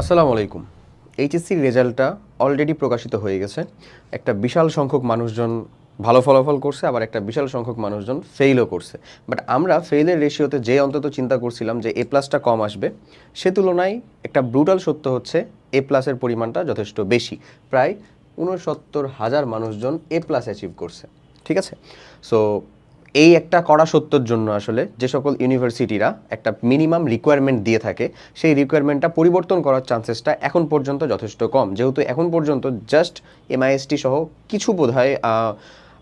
আসসালামু আলাইকুম। এইচএসসির রেজাল্টটা অলরেডি প্রকাশিত হয়ে গেছে। একটা বিশাল সংখ্যক মানুষজন ভালো ফলাফল করছে, আবার একটা বিশাল সংখ্যক মানুষজন ফেইলও করছে। বাট আমরা ফেইলের রেশিওতে যে অন্তত চিন্তা করছিলাম যে এ প্লাসটা কম আসবে, সে তুলনায় একটা ব্রুটাল সত্য হচ্ছে এ প্লাসের পরিমাণটা যথেষ্ট বেশি। প্রায় উনসত্তর হাজার মানুষজন এ প্লাস অ্যাচিভ করছে। ঠিক আছে? সো এই একটা কড়া সত্যর জন্য আসলে যে সকল ইউনিভার্সিটিরা একটা মিনিমাম রিকোয়ারমেন্ট দিয়ে থাকে, সেই রিকোয়ারমেন্টটা পরিবর্তন করার চান্সেসটা এখন পর্যন্ত যথেষ্ট কম। যেহেতু এখন পর্যন্ত জাস্ট এমআইএসটি সহ কিছু বোধহয়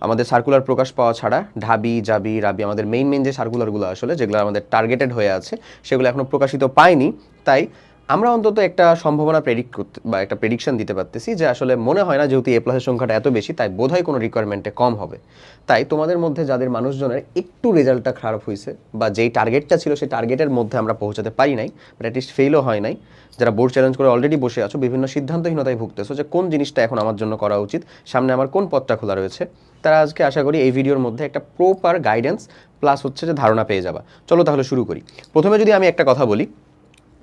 আমাদের সার্কুলার প্রকাশ পাওয়া ছাড়া, ঢাবি, জাবি, রাবি, আমাদের মেইন মেইন যে সার্কুলারগুলো আসলে, যেগুলো আমাদের টার্গেটেড হয়ে আছে, সেগুলো এখনও প্রকাশিত পায়নি। তাই আমরা অন্তত একটা সম্ভাবনা প্রেডিক্ট করতে, বা একটা প্রেডিকশন দিতে পারতেছি যে আসলে মনে হয় না যেহেতু এ প্লাসের সংখ্যাটা এত বেশি, তাই বোধহয় কোনো রিকোয়ারমেন্টে কম হবে। তাই তোমাদের মধ্যে যাদের মানুষজনের একটু রেজাল্টটা খারাপ হয়েছে, বা যেই টার্গেটটা ছিল সেই টার্গেটের মধ্যে আমরা পৌঁছাতে পারি নাই বাট অ্যাটলিস্ট ফেলও হয় নাই, যারা বোর্ড চ্যালেঞ্জ করে অলরেডি বসে আছো, বিভিন্ন সিদ্ধান্তহীনতায় ভুগতেছো যে কোন জিনিসটা এখন আমার জন্য করা উচিত, সামনে আমার কোন পথটা খোলা রয়েছে, তারা আজকে আশা করি এই ভিডিওর মধ্যে একটা প্রপার গাইডেন্স প্লাস হচ্ছে যে ধারণা পেয়ে যাবা। চলো তাহলে শুরু করি। প্রথমে যদি আমি একটা কথা বলি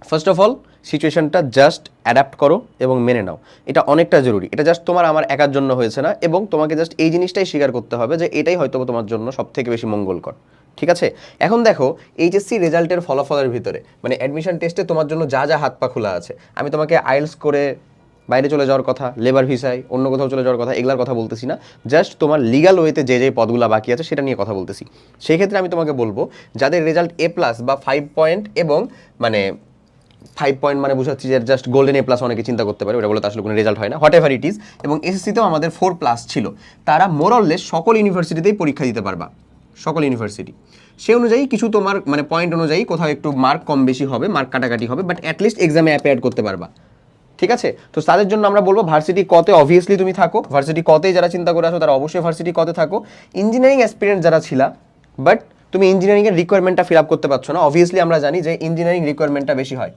ফার্স্ট অফ অল সিচুয়েশনটা জাস্ট অ্যাডাপ্ট করো এবং মেনে নাও। এটা অনেকটা জরুরি। এটা জাস্ট তোমার আমার একার জন্য হয়েছে না এবং তোমাকে জাস্ট এই জিনিসটাই স্বীকার করতে হবে যে এটাই হয়তো তোমার জন্য সব থেকে বেশি মঙ্গলকর। ঠিক আছে? এখন দেখো, এইচএসসি রেজাল্টের ফলাফলের ভিতরে মানে অ্যাডমিশন টেস্টে তোমার জন্য যা যা হাত পা খোলা আছে। আমি তোমাকে আইএলস করে বাইরে চলে যাওয়ার কথা লেবার ভিসায় অন্য কোথাও চলে যাওয়ার কথা, এগুলার কথা বলতেছি না। জাস্ট তোমার লিগাল ওয়েতে যে যে পদগুলো বাকি আছে সেটা নিয়ে কথা বলতেছি। সেই ক্ষেত্রে আমি তোমাকে বলব, যাদের রেজাল্ট এ প্লাস বা ফাইভ পয়েন্ট এবং মানে ফাইভ পয়েন্ট মানে বুঝাচ্ছি যে জাস্ট গোল্ডেন এ প্লাস অনেকে চিন্তা করতে পারে, ওটা বলে আসলে কোনো রেজাল্ট হয় না হোয়াট এভার ইট ইজ এবং এসএসসিতেও আমাদের ফোর প্লাস ছিল। তারা মোরললেস সকল ইউনিভার্সিটিতেই পরীক্ষা দিতে পারবা, সকল ইউনিভার্সিটি সে অনুযায়ী কিছু তোমার মানে পয়েন্ট অনুযায়ী কোথাও একটু মার্ক কম বেশি হবে মার্ক কাটাকাটি হবে বাট অ্যাটলিস্ট এক্সামে অ্যাপেয়ার করতে পারবা। ঠিক আছে? তো তাদের জন্য আমরা বলব ভার্সিটি কতে অবভিয়াসলি তুমি থাকো ভার্সিটি কতে যারা চিন্তা করে আসো তারা অবশ্যই ভার্সিটি কতে থাকো। ইঞ্জিনিয়ারিং অ্যাসপিরেন্ট যারা ছিলা বাট তুমি ইঞ্জিনিয়ারিংয়ের রিকোয়ারমেন্টটা ফিল আপ করতে পারছ না অবভিয়াসলি আমরা জানি যে ইঞ্জিনিয়ারিং রিকোয়ারমেন্টটা বেশি হয়।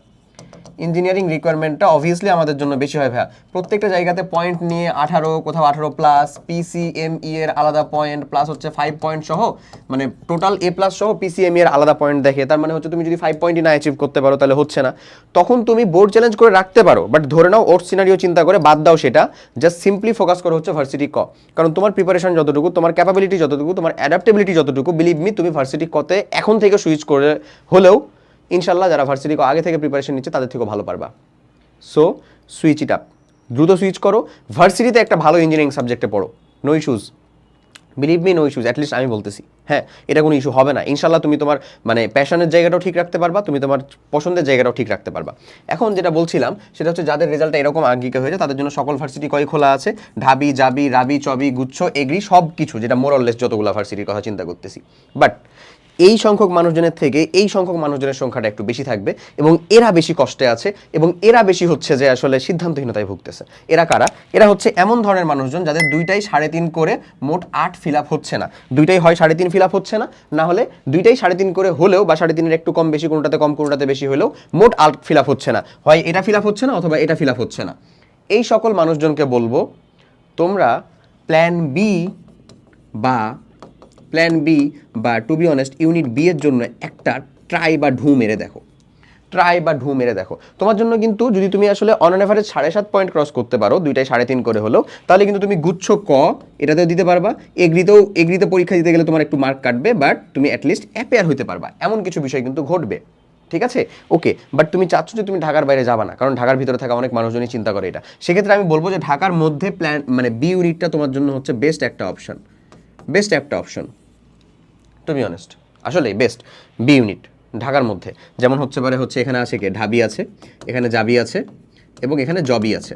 ইঞ্জিনিয়ারিং রিকোয়ারমেন্টটা অবভিয়াসলি আমাদের জন্য বেশি হয় ভাইয়া। প্রত্যেকটা জায়গাতে পয়েন্ট নিয়ে আঠারো, কোথাও আঠারো প্লাস পিসিএমই এর আলাদা পয়েন্ট প্লাস হচ্ছে ফাইভ পয়েন্ট সহ মানে টোটাল এ প্লাস সহ পিসিএমই এর আলাদা পয়েন্ট দেখে। তার মানে হচ্ছে তুমি যদি ফাইভ পয়েন্টই না অ্যাচিভ করতে পারো, তাহলে হচ্ছে না। তখন তুমি বোর্ড চ্যালেঞ্জ করে রাখতে পারো বাট ধরে নাও ওর সিনারিও চিন্তা করে বাদ দাও সেটা জাস্ট সিম্পলি ফোকাস করো হচ্ছে ভার্সিটি ক। কারণ তোমার প্রিপারেশন যতটুকু, তোমার ক্যাপাবিলিটি যতটুকু, তোমার অ্যাডাপ্টেবিলিটি যতটুকু বিলিভ মি তুমি ভার্সিটি কতে এখন থেকে সুইচ করে হলেও ইনশাল্লাহ যারা ভার্সিটি আগে থেকে প্রিপারেশন নিচ্ছে, তাদের থেকেও ভালো পারবা। সো সুইচ ইট আপ দ্রুত সুইচ করো। ভার্সিটিতে একটা ভালো ইঞ্জিনিয়ারিং সাবজেক্টে পড়ো। No issues believe me no issues at least আমি বলতেছি। হ্যাঁ এটা কোনো ইস্যু হবে না। ইনশাল্লাহ তুমি তোমার মানে প্যাশনের জায়গাটাও ঠিক রাখতে পারবা, তুমি তোমার পছন্দের জায়গাটাও ঠিক রাখতে পারবা। এখন যেটা বলছিলাম, সেটা হচ্ছে যাদের রেজাল্টটা এরকম আঙ্গিকে হয়েছে তাদের জন্য সকল ভার্সিটি কয় খোলা আছে? ঢাবি, জাবি, রাবি, চবি, গুচ্ছ, এগ্রি সব কিছু যেটা মোরললেস যতগুলো ভার্সিটির কথা চিন্তা করতেছি। বাট এই সংখ্যক মানুষজনের থেকে এই সংখ্যক মানুষজনের সংখ্যাটা একটু বেশি থাকবে এবং এরা বেশি কষ্টে আছে এবং এরা বেশি হচ্ছে যে আসলে সিদ্ধান্তহীনতায় ভুগতেছে। এরা কারা? এরা হচ্ছে এমন ধরনের মানুষজন যাদের দুইটাই সাড়ে তিন করে মোট আট ফিল হচ্ছে না। দুইটাই হয় সাড়ে তিন ফিল হচ্ছে না। না হলে দুইটাই সাড়ে তিন করে হলেও বা সাড়ে তিনের একটু কম বেশি, কোনোটাতে কম, কোনোটাতে বেশি হলেও মোট আট ফিল হচ্ছে না। হয় এটা ফিল হচ্ছে না অথবা এটা ফিল হচ্ছে না। এই সকল মানুষজনকে বলব, তোমরা প্ল্যান বি বা প্ল্যান বি বা to be honest, unit B এর জন্য একটা ট্রাই বা ঢু মেরে দেখো। ট্রাই বা ঢু মেরে দেখো। তোমার জন্য কিন্তু যদি তুমি আসলে অন অ্যান অ্যাভারেজ সাড়ে সাত পয়েন্ট ক্রস করতে পারো দুইটাই সাড়ে তিন করে হলেও, তাহলে কিন্তু তুমি গুচ্ছ ক, এটাতেও দিতে পারবা। এগ্রিতেও, এগ্রিতে পরীক্ষা দিতে গেলে তোমার একটু মার্ক কাটবে বাট তুমি অ্যাটলিস্ট অ্যাপেয়ার হতে পারবা। এমন কিছু বিষয় কিন্তু ঘটবে। ঠিক আছে? ওকে বাট তুমি চাচ্ছ যে তুমি ঢাকার বাইরে যাবা না, কারণ ঢাকার ভিতরে থাকা অনেক মানুষজনই চিন্তা করে এটা। সেক্ষেত্রে আমি বলব যে ঢাকার মধ্যে প্ল্যান মানে বি ইউনিটটা তোমার জন্য হচ্ছে বেস্ট একটা অপশন বেস্ট একটা অপশন টু বি অনেস্ট আসলে বেস্ট বি ইউনিট ঢাকার মধ্যে। যেমন হচ্ছে পারে হচ্ছে এখানে আছে কে? ঢাবি আছে, এখানে জাবি আছে এবং এখানে জবি আছে।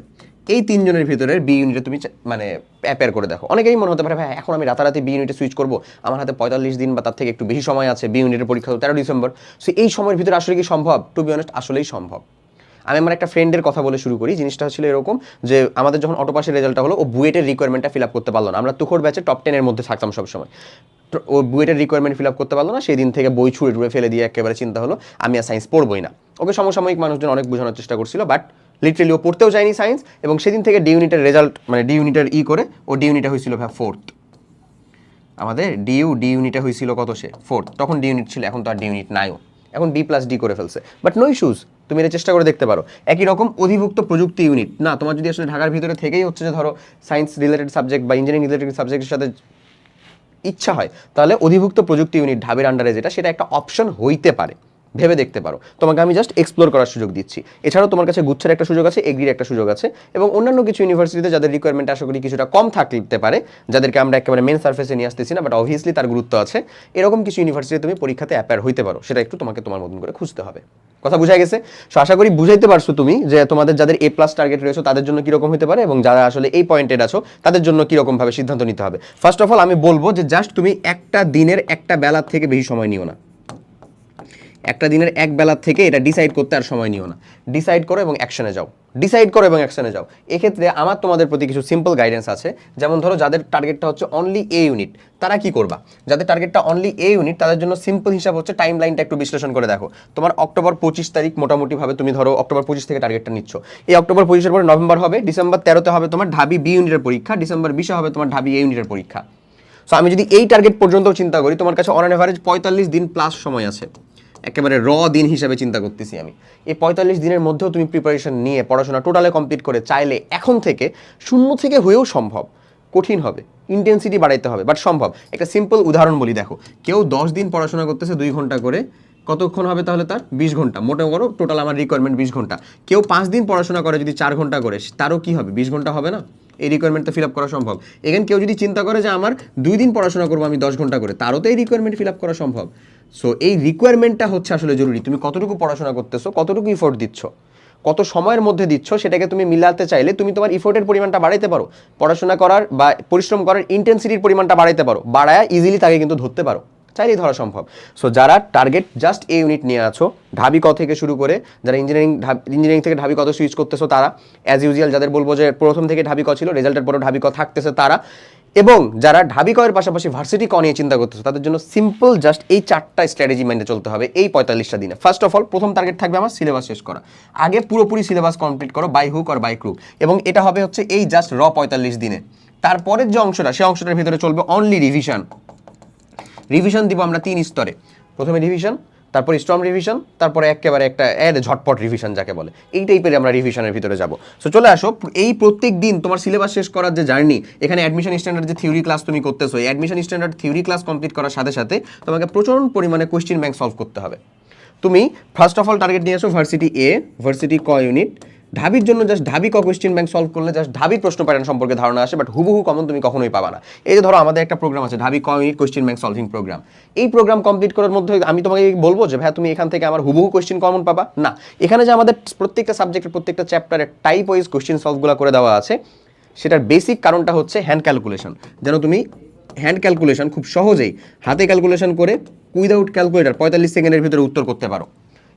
এই তিনজনের ভিতরে বি ইউনিটে তুমি মানে অ্যাপেয়ার করে দেখো। অনেকেই মনে হতে পারে, ভাই, এখন আমি রাতারাতি বি ইউনিটে সুইচ করব। আমার হাতে পঁয়তাল্লিশ দিন বা তার থেকে একটু বেশি সময় আছে বি ইউনিটের পরীক্ষা তেরো ডিসেম্বর সো এই সময়ের ভিতরে আসলে কি সম্ভব? টু বি অনেস্ট আসলেই সম্ভব। আমি আমার একটা ফ্রেন্ডের কথা বলে শুরু করি। জিনিসটা ছিল এরকম যে, আমাদের যখন অটো পাসের রেজাল্টটা হলো, ও বুয়েটের রিকোয়ারমেন্টটা ফিল আপ করতে পারল না। আমরা তুখোর ব্যাচে টপ টেনের মধ্যে থাকতাম সবসময়। ও বুয়েটের রিকোয়ারমেন্ট ফিল আপ করতে পারল না সেই দিন থেকে বই ছুঁড়ে টুড়ে ফেলে দিয়ে একেবারে চিন্তা হলো, আমি আর সায়েন্স পড়বই না। ওকে সমসাময়িক মানুষজন অনেক বোঝানোর চেষ্টা করছিল বাট লিটারেলি ও পড়তেও যায়নি সায়েন্স এবং সেদিন থেকে ডি ইউনিটের রেজাল্ট মানে ডি ইউনিটের ই করে, ও ডি ইউনিটে হয়েছিল ভাই ফোর্থ আমাদের ডিইউ ডি ইউনিটে হয়েছিল কত সে? ফোর্থ তখন ডি ইউনিট ছিল, এখন তো আর ডি ইউনিট নাইও। এখন বি প্লাস ডি করে ফেলছে। বাট নো ইস্যুজ তুমি এটা চেষ্টা করে দেখতে পারো। একই রকম অধিভুক্ত প্রযুক্তি ইউনিট না, তোমার যদি আসলে ঢাকার ভিতরে থেকেই হচ্ছে যে ধরো সায়েন্স রিলেটেড সাবজেক্ট বা ইঞ্জিনিয়ারিং রিলেটেড সাবজেক্টের সাথে ইচ্ছা হয়, তাহলে অধিভুক্ত প্রযুক্তি ইউনিট ঢাবের আন্ডারে যেটা, সেটা একটা অপশন হইতে পারে। ভেবে দেখতে পারো। তোমাকে আমি জাস্ট এক্সপ্লোর করার সুযোগ দিচ্ছি। এছাড়াও তোমার কাছে গুচ্ছের একটা সুযোগ আছে, এগ্রির একটা সুযোগ আছে এবং অন্যান্য কিছু ইউনিভার্সিটিতে যাদের রিকোয়ারমেন্ট আশা করি কিছুটা কম থাকতে পারে, যাদেরকে আমরা একেবারে মেন সার্ফেসে নিয়ে আসতেছি না বাট অবভিয়াসলি তার গুরুত্ব আছে। এরকম কিছু ইউনিভার্সিটি তুমি পরীক্ষাতে অ্যাপেয়ার হইতে পারো, সেটা একটু তোমাকে তোমার মতন করে খুঁজতে হবে। কথা বুঝা গেছে? সো আশা করি বুঝাইতে পারছ তুমি যে তোমাদের যাদের এ প্লাস টার্গেট রয়েছে, তাদের জন্য কীরকম হতে পারে এবং যারা আসলে এই পয়েন্টেড আছো, তাদের জন্য কীরকম ভাবে সিদ্ধান্ত নিতে হবে। ফার্স্ট অফ অল আমি বলব যে জাস্ট তুমি একটা দিনের একটা বেলার থেকে বেশি সময় নিও না। একটা দিনের এক বেলার থেকে এটা ডিসাইড করতে আর সময় নিও না। ডিসাইড করো এবং অ্যাকশনে যাও। ডিসাইড করো এবং অ্যাকশনে যাও। এক্ষেত্রে আমার তোমাদের প্রতি কিছু সিম্পল গাইডেন্স আছে। যেমন ধরো যাদের টার্গেটটা হচ্ছে অনলি এ ইউনিট তারা কি করবা? যাদের টার্গেটটা অনলি এ ইউনিট তাদের জন্য সিম্পল হিসাব হচ্ছে টাইম লাইনটা একটু বিশ্লেষণ করে দেখো। তোমার অক্টোবর পঁচিশ তারিখ মোটামুটিভাবে তুমি ধরো অক্টোবর পঁচিশ থেকে টার্গেটটা নিচ্ছ। এই অক্টোবর পঁচিশের পরে নভেম্বর হবে, ডিসেম্বর তেরোতে হবে তোমার ঢাবি বি ইউনিটের পরীক্ষা, ডিসেম্বর বিশে হবে তোমার ঢাবি এ ইউনিটের পরীক্ষা। সো আমি যদি এই টার্গেট পর্যন্ত চিন্তা করি, তোমার কাছে অন অ্যাভারেজ পঁয়তাল্লিশ দিন প্লাস সময় আছে। একেবারে র দিন হিসাবে চিন্তা করতেছি আমি। এই পঁয়তাল্লিশ দিনের মধ্যেও তুমি প্রিপারেশন নিয়ে পড়াশোনা টোটালে কমপ্লিট করে চাইলে এখন থেকে শূন্য থেকে হয়েও সম্ভব। কঠিন হবে ইন্টেন্সিটি বাড়াইতে হবে বাট সম্ভব। একটা সিম্পল উদাহরণ বলি, দেখো, কেউ দশ দিন পড়াশোনা করতেছে দুই ঘণ্টা করে, কতক্ষণ হবে তাহলে তার? বিশ ঘণ্টা। মোটা করো টোটাল আমার রিকোয়ারমেন্ট বিশ ঘণ্টা। কেউ পাঁচ দিন পড়াশোনা করে যদি চার ঘণ্টা করে, তারও কি হবে? বিশ ঘণ্টা হবে না? এই রিকোয়ারমেন্ট তো ফিল আপ করা সম্ভব। এখানে কেউ যদি চিন্তা করে যে আমার দুই দিন পড়াশোনা করব আমি দশ ঘণ্টা করে, তারও তো এই রিকোয়ারমেন্ট ফিল আপ করা সম্ভব। সো এই রিকোয়ারমেন্টটা হচ্ছে আসলে জরুরি। তুমি কতটুকু পড়াশোনা করতেছো, কতটুকু ইফোর্ট দিচ্ছ, কত সময়ের মধ্যে দিচ্ছ, সেটাকে তুমি মিলাতে চাইলে তুমি তোমার ইফোর্টের পরিমাণটা বাড়াইতে পারো। পড়াশোনা করার বা পরিশ্রম করার ইন্টেন্সিটির পরিমাণটা বাড়াইতে পারো। বাড়ায় ইজিলি তাকে কিন্তু ধরতে পারো। চাইলেই ধরা সম্ভব। সো যারা টার্গেট জাস্ট এ ইউনিট নিয়ে আছো, ঢাবি ক থেকে শুরু করে, যারা ইঞ্জিনিয়ারিং ইঞ্জিনিয়ারিং থেকে ঢাবি কত সুইচ করতেছো তারা অ্যাজ ইউজুয়াল যাদের বলব যে প্রথম থেকে ঢাবি ক ছিল রেজাল্টের পরেও ঢাবি ক থাকতেছে তারা এবং যারা ঢাবি কয়ের পাশাপাশি ভার্সিটি ক নিয়ে চিন্তা করতেছে, তাদের জন্য সিম্পল জাস্ট এই চারটা স্ট্র্যাটেজি মেনে চলতে হবে এই পঁয়তাল্লিশটা দিনে। ফার্স্ট অফ অল প্রথম টার্গেট থাকবে আমার সিলেবাস শেষ করা। আগে পুরোপুরি সিলেবাস কমপ্লিট করো বাই হুক আর বাই ক্রুক এবং এটা হবে হচ্ছে এই জাস্ট র পঁয়তাল্লিশ দিনে। তারপরের যে অংশটা সেই অংশটার ভিতরে চলবে অনলি রিভিশন রিভিশন দিব আমরা তিন স্তরে। প্রথমে রিভিশন তারপর স্ট্রম রিভিশন তারপরে একেবারে একটা এর ঝটপট রিভিশন যাকে বলে। এই টাইপের আমরা রিভিশনের ভিতরে যাব। সো চলে আসো, এই প্রত্যেক দিন তোমার সিলেবাস শেষ করার যে জার্নি এখানে অ্যাডমিশন স্ট্যান্ডার্ড যে থিওরি ক্লাস তুমি করতেছো, এই admission standard theory class complete করার সাথে সাথে তোমাকে প্রচুর পরিমাণে কোয়েশ্চেন ব্যাংক সলভ করতে হবে। তুমি ফার্স্ট অফ অল টার্গেট নিয়ে আসো ভার্সিটি এ ভার্সিটি ক ইউনিট ঢাবির জন্য জাস্ট ঢাবি ক কোয়েশ্চেন ব্যাংক সলভ করলে জাস্ট ঢাবির প্রশ্ন প্যাটার্ন সম্পর্কে ধারণা আসে বাট হুবহু কমন তুমি কখনোই পাবা না। এই যে ধরো আমাদের একটা প্রোগ্রাম আছে, ঢাবি ক unit question bank solving program এই প্রোগ্রাম কমপ্লিট করার মধ্যে আমি তোমাকে বলব যে ভাই তুমি এখান থেকে আমার হুবহু কোয়েশ্চেন কমন পাবা? না। এখানে যে আমাদের প্রত্যেকটা সাবজেক্টের প্রত্যেকটা চ্যাপ্টারের টাইপ ওয়াইজ কোয়েশ্চেন সলভগুলো করে দেওয়া আছে, সেটার বেসিক কারণটা হচ্ছে হ্যান্ড ক্যালকুলেশন যেন তুমি হ্যান্ড ক্যালকুলেশন খুব সহজেই হাতে ক্যালকুলেশন করে উইদাউট ক্যালকুলেটার পঁয়তাল্লিশ সেকেন্ডের ভিতরে উত্তর করতে পারো।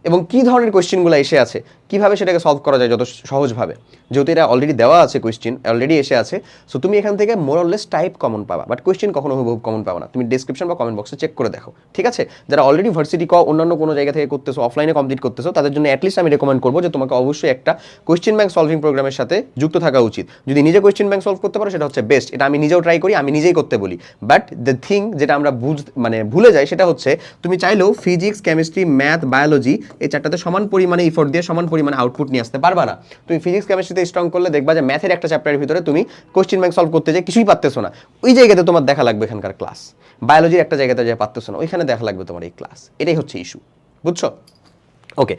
এবং কী ধরনের কোয়েশ্চেনগুলো এসে আছে? কীভাবে সেটাকে সলভ করা যায় যত সহজভাবে? যেহেতু এটা অলরেডি দেওয়া আছে কোয়েশ্চেন অলরেডি এসে আছে সো তুমি এখান থেকে মোরলেস টাইপ কমন পাবা বাট কোয়েশ্চেন কখনো হুবহু কমন পাবা না। তুমি ডিসক্রিপশন বা কমেন্ট বক্সে চেক করে দেখো, ঠিক আছে? যারা অলরেডি ভার্সিটি ক, অন্যান্য কোনো জায়গা থেকে করতেছো অফলাইনে কমপ্লিট করতেছো, তাদের জন্য অ্যাটলিস্ট আমি রেকমেন্ড করব যে তোমাকে অবশ্যই একটা কোয়েশ্চেন ব্যাংক সলভিং প্রোগ্রামের সাথে যুক্ত থাকা উচিত। যদি নিজে কোয়েশ্চেন ব্যাংক সলভ করতে পারো, সেটা হচ্ছে বেস্ট এটা আমি নিজেও ট্রাই করি, আমি নিজেই করতে বলি। বাট দ্য থিং যেটা আমরা বুঝ মানে ভুলে যাই, সেটা হচ্ছে, তুমি চাইলেও ফিজিক্স কেমিস্ট্রি ম্যাথ বায়োলজি এই চারটাতে সমান পরিমাণে ইফোর্ট দিয়ে, সমান পরিমাণে আউটপুট নিয়ে আসতে পারবা না। তুমি ফিজিক্স কেমিস্ট্রিতে স্ট্রং করলে দেখবা যে ম্যাথের একটা চ্যাপ্টারের ভিতরে তুমি কোশ্চেন ব্যাংক সলভ করতে যে কিছুই পারতেছো না। ওই জায়গাতে তোমার দেখা লাগবে এখানকার ক্লাস বায়োলজির একটা জায়গাতে যে পারতেছো না। ওইখানে দেখা লাগবে তোমার এই ক্লাস এটাই হচ্ছে ইস্যু বুঝছ? ওকে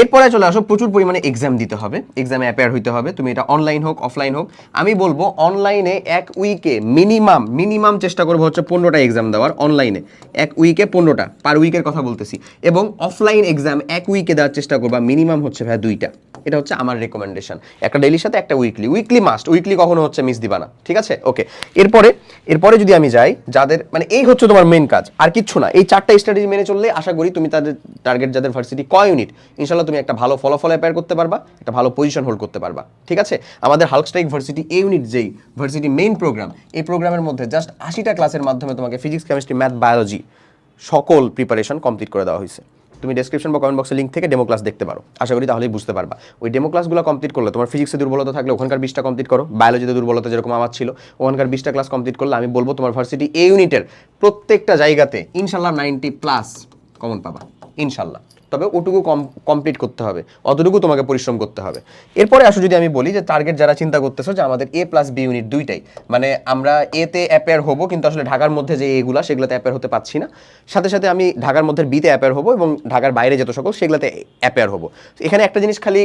এরপরে চলে আসো, প্রচুর পরিমাণে এক্সাম দিতে হবে। এক্সামে অ্যাপেয়ার হইতে হবে। তুমি এটা অনলাইন হোক অফলাইন হোক। আমি বলব অনলাইনে এক উইকে মিনিমাম মিনিমাম চেষ্টা করব হচ্ছে পনেরোটা এক্সাম দেওয়ার অনলাইনে এক উইকে পনেরোটা পার উইকের কথা বলতেছি। এবং অফলাইন এক্সাম এক উইকে দেওয়ার চেষ্টা করবা মিনিমাম হচ্ছে ভাই দুইটা। এটা হচ্ছে আমার রেকমেন্ডেশন একটা ডেলির সাথে, একটা উইকলি উইকলি মাস্ট উইকলি কখনো হচ্ছে মিস দিবা না। ঠিক আছে? ওকে এরপরে এরপরে যদি আমি যাই, যাদের মানে এই হচ্ছে তোমার মেন কাজ। আর কিচ্ছু না। এই চারটা স্ট্র্যাটেজি মেনে চললে, আশা করি তুমি তাদের টার্গেট যাদের ভার্সিটি ক ইউনিট ইনশাল্লাহ তুমি একটা ভালো ফলাফল অ্যাপেয়ার করতে পারবা, একটা ভালো পজিশন হোল্ড করতে পারবা। ঠিক আছে? আমাদের হালকস্ট্রাইক ভার্সিটি এ ইউনিট যেই ভার্সিটি মেইন প্রোগ্রাম এই প্রোগ্রামের মধ্যে জাস্ট আশিটা ক্লাসের মাধ্যমে তোমাকে ফিজিক্স কেমিস্ট্রি ম্যাথ বায়োলজি সকল প্রিপারেশন কমপ্লিট করে দেওয়া হয়েছে। তুমি ডেসক্রিপশন বা কমেন্ট বক্সের লিঙ্ক থেকে ডেমো ক্লাস দেখতে পারো। আশা করি তাহলেই বুঝতে পারবা। ওই ডেমো ক্লাসগুলো কমপ্লিট করলে তোমার ফিজিক্সে দুর্বলতা থাকলে ওখানকার বিশটা কমপ্লিট করো। বায়োলজিতে দুর্বলতা যেরকম আমার ছিল, ওখানকার বিশটা ক্লাস কমপ্লিট করলে আমি বলব তোমার ভার্সিটি এ ইউনিটের প্রত্যেকটা জায়গাতে ইনশাল্লাহ নাইনটি প্লাস কমন পাবা। ইনশাল্লাহ। তবে ওটুকু কম কমপ্লিট করতে হবে। অতটুকু তোমাকে পরিশ্রম করতে হবে। এরপরে আসো যদি আমি বলি যে টার্গেট যারা চিন্তা করতেছো যে আমাদের এ প্লাস বি ইউনিট দুইটাই মানে আমরা এতে অ্যাপেয়ার হব, কিন্তু আসলে ঢাকার মধ্যে যে এগুলা সেগুলোতে অ্যাপেয়ার হতে পারছি না। সাথে সাথে আমি ঢাকার মধ্যে বিতে অ্যাপেয়ার হব এবং ঢাকার বাইরে যত সকল, সেগুলোতে অ্যাপেয়ার হব। এখানে একটা জিনিস খালি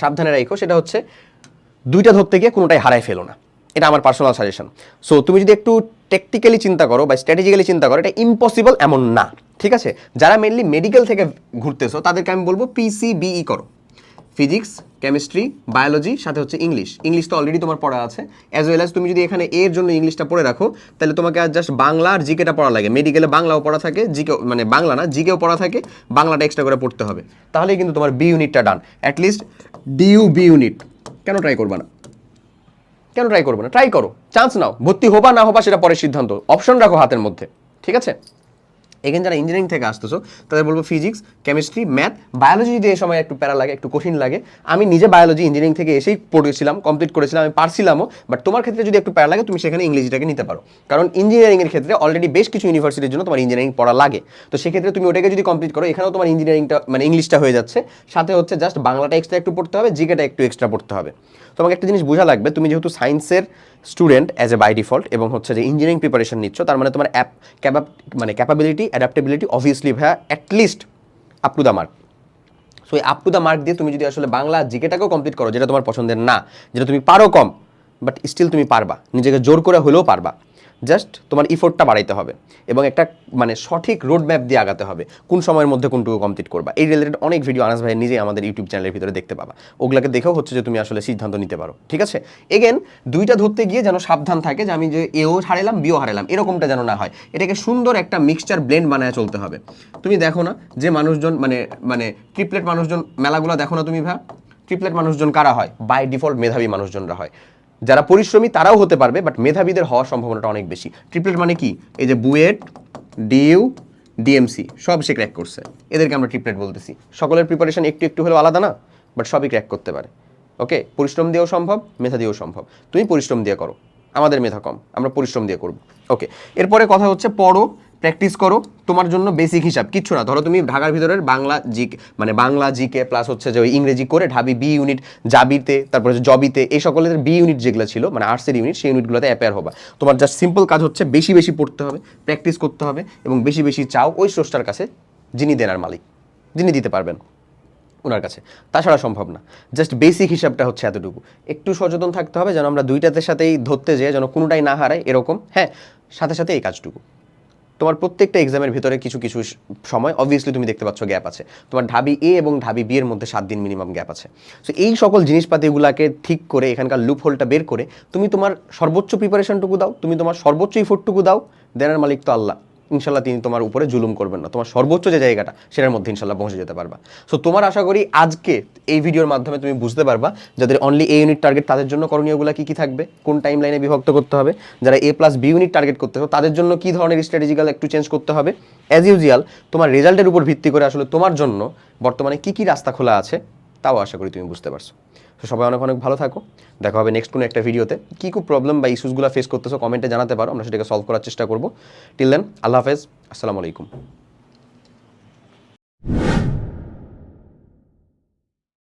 সাবধানে রাখো সেটা হচ্ছে দুইটা ধরতে গিয়ে কোনোটাই হারায় ফেলো না। এটা আমার পার্সোনাল সাজেশন সো তুমি যদি একটু টেকটিক্যালি চিন্তা করো বা স্ট্র্যাটেজিক্যালি চিন্তা করো, এটা ইম্পসিবল এমন না, ঠিক আছে? যারা মেনলি মেডিকেল থেকে ঘুরতেছো, তাদেরকে আমি বলব পিসিবিই E করো। ফিজিক্স কেমিস্ট্রি বায়োলজি সাথে হচ্ছে ইংলিশ ইংলিশ তো অলরেডি তোমার পড়া আছে। অ্যাজ ওয়েল অ্যাজ তুমি যদি এখানে এর জন্য ইংলিশটা পড়ে রাখো, তাহলে তোমাকে আর জাস্ট বাংলা আর জিকেটা পড়া লাগে। মেডিকেলে বাংলাও পড়া থাকে জিকেও মানে বাংলা না জিকেও পড়া থাকে, বাংলাটা এক্সট্রা করে পড়তে হবে। তাহলেই কিন্তু তোমার বি ইউনিটটা done at least DU B unit কেন ট্রাই করবা না? কেন ট্রাই করব না? ট্রাই করো। চান্স নাও। ভর্তি হবা না হবা সেটা পরের সিদ্ধান্ত। অপশন রাখো হাতের মধ্যে। ঠিক আছে? এখানে যারা ইঞ্জিনিয়ারিং থেকে আসতেছো, তাদের বলব ফিজিক্স কেমিস্ট্রি ম্যাথ বায়োলজি যদি এই সময় একটু প্যারা লাগে, একটু কঠিন লাগে, আমি নিজে বায়োলজি ইঞ্জিনিয়ারিং থেকে এসেই পড়েছিলাম কমপ্লিট করেছিলাম, আমি পারছিলামও বাট তোমার ক্ষেত্রে যদি একটু প্যারা লাগে, তুমি সেখানে ইংরেজিটাকে নিতে পারো। কারণ ইঞ্জিনিয়ারিংয়ের ক্ষেত্রে অলরেডি বেশ কিছু ইউনিভার্সিটির জন্য তোমার ইঞ্জিনিয়ারিং পড়া লাগে। তো সেক্ষেত্রে তুমি ওটাকে যদি কমপ্লিট করো, এখানেও তোমার ইঞ্জিনিয়ারিংটা মানে ইংলিশটা হয়ে যাচ্ছে। সাথে হচ্ছে জাস্ট বাংলাটা এক্সট্রা একটু পড়তে হবে জিকেটা একটু এক্সট্রা পড়তে হবে। তোমাকে একটা জিনিস বোঝা লাগবে, তুমি যেহেতু সায়েন্সের student as a by default এবং হচ্ছে যে ইঞ্জিনিয়ারিং প্রিপারেশন নিচ্ছ, তার মানে তোমার অ্যাপ ক্যাপাব মানে ক্যাপাবিলিটি অ্যাডাপ্টেবিলিটি অবভিয়াসলি ভাইয়া at least up to the mark so up to the mark দিয়ে তুমি যদি আসলে বাংলা জিকেটাকেও কমপ্লিট করো, যেটা তোমার পছন্দের না, যেটা তুমি পারো কম বাট স্টিল তুমি পারবা, নিজেকে জোর করে হলেও পারবা। জাস্ট তোমার ইফোর্টটা বাড়াইতে হবে এবং একটা মানে সঠিক রোড ম্যাপ দিয়ে আগাতে হবে। কোন সময়ের মধ্যে কোনটুকু কমপ্লিট করবা। এই রিলেটেড অনেক ভিডিও আনাস ভাই নিজেই আমাদের ইউটিউব চ্যানেলের ভিতরে দেখতে পাবা। ওগুলোকে দেখেও হচ্ছে যে তুমি আসলে সিদ্ধান্ত নিতে পারো। ঠিক আছে? এগেন দুইটা ধরতে গিয়ে যেন সাবধান থাকে যে আমি যে এও হারালাম বিও হারালাম এরকমটা যেন না হয়। এটাকে সুন্দর একটা মিক্সচার ব্লেন্ড বানায় চলতে হবে। তুমি দেখো না যে মানুষজন মানে মানে ট্রিপলেট মানুষজন, মেলাগুলো দেখো না তুমি ভা ট্রিপলেট মানুষজন কারা হয়? বাই ডিফল্ট মেধাবী মানুষজনরা হয়। যারা পরিশ্রমী তারাও হতে পারবে বাট মেধাবীদের হওয়ার সম্ভাবনাটা অনেক বেশি। ট্রিপলেট মানে কি? এই যে বুয়েট, ডিউ, ডিএমসি সব সে ক্র্যাক করছে। এদেরকে আমরা ট্রিপলেট বলতেছি। সকলের প্রিপারেশন একটু একটু হলেও আলাদা না বাট সবই ক্র্যাক করতে পারে। ওকে পরিশ্রম দিয়েও সম্ভব, মেধা দিয়েও সম্ভব। তুমি পরিশ্রম দিয়ে করো। আমাদের মেধা কম, আমরা পরিশ্রম দিয়ে করব। ওকে এরপরে কথা হচ্ছে পড়ো প্র্যাকটিস করো, তোমার জন্য বেসিক হিসাব, কিচ্ছু না। ধরো তুমি ঢাকার ভিতরের বাংলা জি মানে বাংলা জিকে প্লাস হচ্ছে যে ওই ইংরেজি করে ঢাবি বি ইউনিট জাবিতে, তারপরে জবিতে, এই সকলের বি ইউনিট যেগুলো ছিল মানে আর্টসের ইউনিট সেই ইউনিটগুলোতে অ্যাপেয়ার হবা। তোমার জাস্ট সিম্পল কাজ হচ্ছে বেশি বেশি পড়তে হবে প্র্যাকটিস করতে হবে এবং বেশি বেশি চাও ওই স্রষ্টার কাছে, যিনি দেনার মালিক, যিনি দিতে পারবেন ওনার কাছে। তাছাড়া সম্ভব না। জাস্ট বেসিক হিসাবটা হচ্ছে এতটুকু। একটু সচেতন থাকতে হবে যেন আমরা দুইটাতে সাথেই ধরতে যেয়ে যেন কোনোটাই না হারাই এরকম হ্যাঁ সাথে সাথে এই কাজটুকু। তোমার প্রত্যেকটা এক্সামের ভিতরে কিছু কিছু সময় অবভিয়াসলি তুমি দেখতে পাচ্ছ গ্যাপ আছে। তোমার ঢাবি এ এবং ঢাবি বি এর মধ্যে সাত দিন মিনিমাম গ্যাপ আছে। সো এই সকল জিনিসপাতিগুলোকে ঠিক করে, এখানকার লুপ হোলটা বের করে, তুমি তোমার সর্বোচ্চ প্রিপারেশনটুকু দাও, তুমি তোমার সর্বোচ্চ ইফোর্টটুকু দাও দেনার মালিক তো আল্লাহ। ইনশাল্লাহ তিনি তোমার উপরে জুলুম করবেন না। তোমার সর্বোচ্চ যে জায়গাটা, সেটার মধ্যে ইনশাল্লাহ পৌঁছে যেতে পারবা। সো তোমার আশা করি আজকে এই ভিডিওর মাধ্যমে তুমি বুঝতে পারবা যাদের অনলি এ ইউনিট টার্গেট তাদের জন্য করণীয়গুলো কী কী থাকবে, কোন টাইম লাইনে বিভক্ত করতে হবে, যারা A plus B unit target করতে হবে তাদের জন্য কী ধরনের স্ট্র্যাটেজিক্যাল একটু চেঞ্জ করতে হবে। অ্যাজ ইউজুয়াল তোমার রেজাল্টের উপর ভিত্তি করে আসলে তোমার জন্য বর্তমানে কি কি রাস্তা খোলা আছে তাও আশা করি তুমি বুঝতে পারছ। তো সবাই অনেক অনেক ভালো থাকো। দেখা হবে নেক্সট কোনো একটা ভিডিওতে। কী কী প্রবলেম বা ইস্যুসগুলো ফেস করতেছো কমেন্টে জানাতে পারো। আমরা সেটাকে সলভ করার চেষ্টা করব। টিল দেন আল্লাহ হাফেজ। আসসালামু আলাইকুম।